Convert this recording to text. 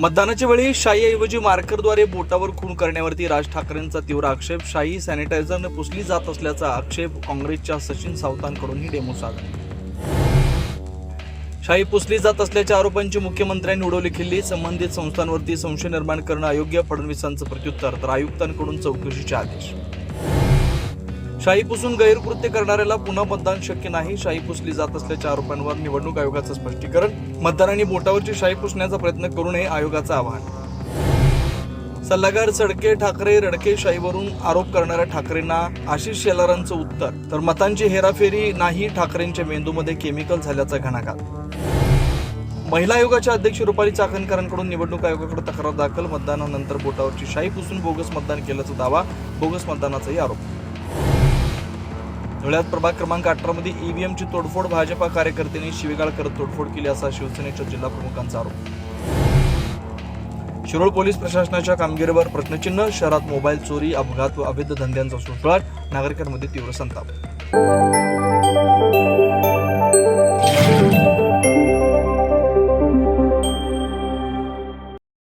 मतदानाच्या वेळी शाईऐवजी मार्करद्वारे बोटावर खून करण्यावरती राज ठाकरेंचा तीव्र आक्षेप. शाई सॅनिटायझरने पुसली जात असल्याचा आक्षेप काँग्रेसच्या सचिन सावतांकडूनही डेमो साधला शाई पुसली जात असल्याच्या आरोपांची मुख्यमंत्र्यांनी उडवली खिल्ली. संबंधित संस्थांवरती संशय निर्माण करणं अयोग्य. फडणवीसांचं प्रत्युत्तर तर आयुक्तांकडून चौकशीचे आदेश. शाही पुसून गैरकृत्य करणाऱ्याला पुन्हा मतदान शक्य नाही. शाही पुसली जात असल्याच्या आरोपांवर निवडणूक आयोगाचं स्पष्टीकरण. मतदारांनी बोटावरची शाही पुसण्याचा प्रयत्न करू नये आयोगाचं आवाहन. सल्लागार सडके ठाकरे रडके शाहीवरून आरोप करणाऱ्या ठाकरेंना आशिष शेलारांचं उत्तर. तर मतांची हेराफेरी नाही ठाकरेंच्या मेंदूमध्ये केमिकल झाल्याचा घणाघात. महिला आयोगाच्या अध्यक्ष रुपाली चाकणकरांकडून निवडणूक आयोगाकडे तक्रार दाखल. मतदानानंतर बोटावरची शाही पुसून बोगस मतदान केल्याचा दावा. बोगस मतदानाचाही आरोप. धुळ्यात प्रभाग क्रमांक अठरा मध्ये ईव्हीएमची तोडफोड भाजपा कार्यकर्त्यांनी शिवीगाळ करत तोडफोड केली असा शिवसेनेच्या जिल्हा प्रमुखांचा आरोप. शिरोळ पोलीस प्रशासनाच्या कामगिरीवर प्रश्नचिन्ह शहरात मोबाईल चोरी अपघात व अवैध धंद्यांचा सुळसुळाट नागरिकांमध्ये तीव्र संताप.